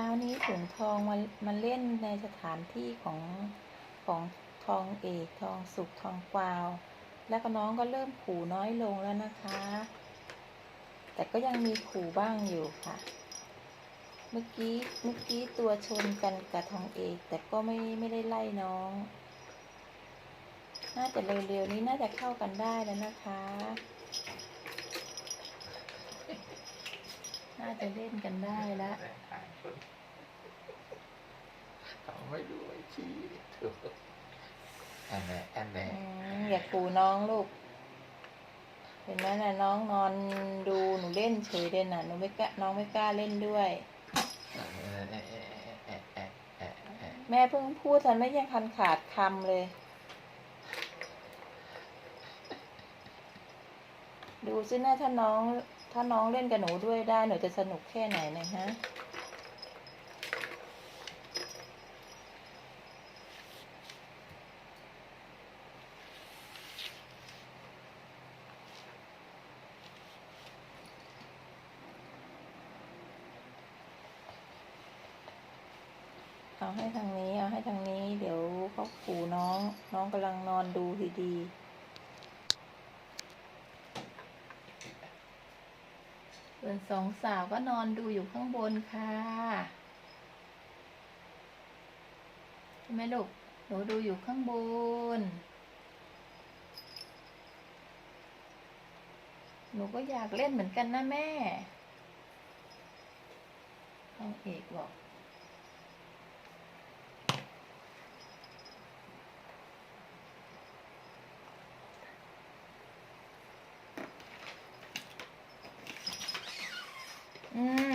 ช้านี้ถุงทองมามาเล่นในสถานที่ของของทองเอกทองสุกทองกวาว แล้วก็น้องก็เริ่มขู่น้อยลงแล้วนะคะ แต่ก็ยังมีขู่บ้างอยู่ค่ะ เมื่อกี้เมื่อกี้ตัวชนกันกับทองเอก แต่ก็ไม่ไม่ได้ไล่น้อง น่าจะเร็วๆนี้น่าจะเข้ากันได้แล้วนะคะ น่าจะเล่นกันได้แล้ว เขาไม่รู้ไอ้ชี้ถูกอันไหนอันไหนอืมอย่าขู่น้องลูก เห็นไหมนะน้องนอนดูหนูเล่นเฉยเลยน่ะหนูไม่กล้าน้องไม่กล้าเล่นด้วย แม่เพิ่งพูดทันไม่ยังทันขาดคำเลย ดูซินะถ้าน้องถ้าน้องเล่นกับหนูด้วยได้หนูจะสนุกแค่ไหนเนะฮะ เอาให้ทางนี้ เอาให้ทางนี้ เดี๋ยวเขาขู่น้อง น้องกำลังนอนดูดีๆส่วนสองสาวก็นอนดูอยู่ข้างบนค่ะใช่ไหมลูกหนูดูอยู่ข้างบน หนูก็อยากเล่นเหมือนกันนะแม่น้องเอกบอก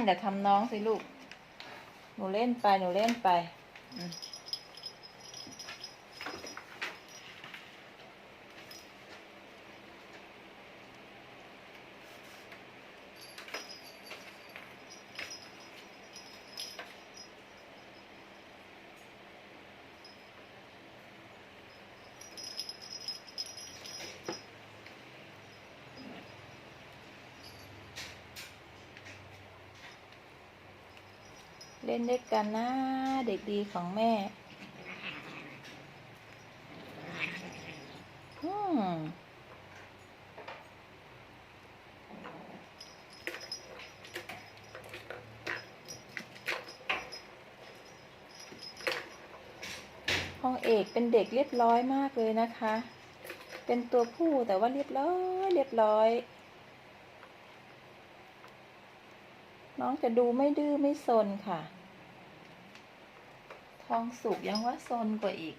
อืมเดี๋ยวทำน้องสิลูก หนูเล่นไปหนูเล่นไป อืม เล่นด้วยกันนะ เด็กดีของแม่อืมห้องเอกเป็นเด็กเรียบร้อยมากเลยนะคะ เป็นตัวผู้แต่ว่าเรียบร้อยเรียบร้อย น้องจะดูไม่ดื้อไม่ซนค่ะ ทองสุกยังว่าซนกว่าอีก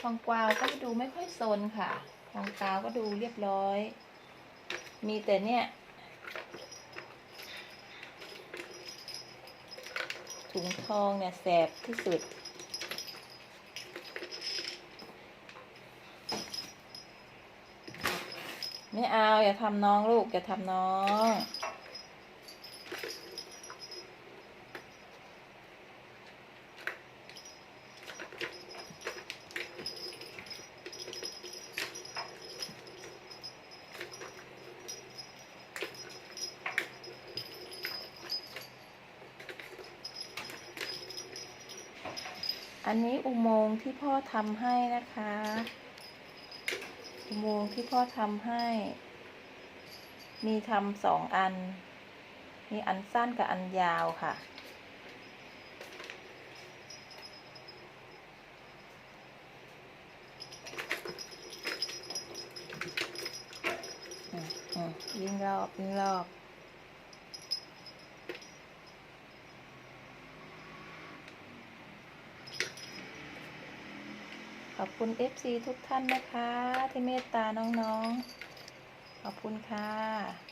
ทองกวาวก็ดูไม่ค่อยซนค่ะ ทองกาวก็ดูเรียบร้อย มีแต่เนี่ย ถุงทองเนี่ยแสบที่สุด ไม่เอา อย่าทำน้องลูก อย่าทำน้องอันนี้อุโมงค์ที่พ่อทำให้นะคะ อุโมงค์ที่พ่อทำให้ มีทำสองอัน มีอันสั้นกับอันยาวค่ะอืมอืมยิงรอบยิงรอบ ขอบคุณ FC ทุกท่านนะคะ ที่เมตตาน้องๆ ขอบคุณค่ะ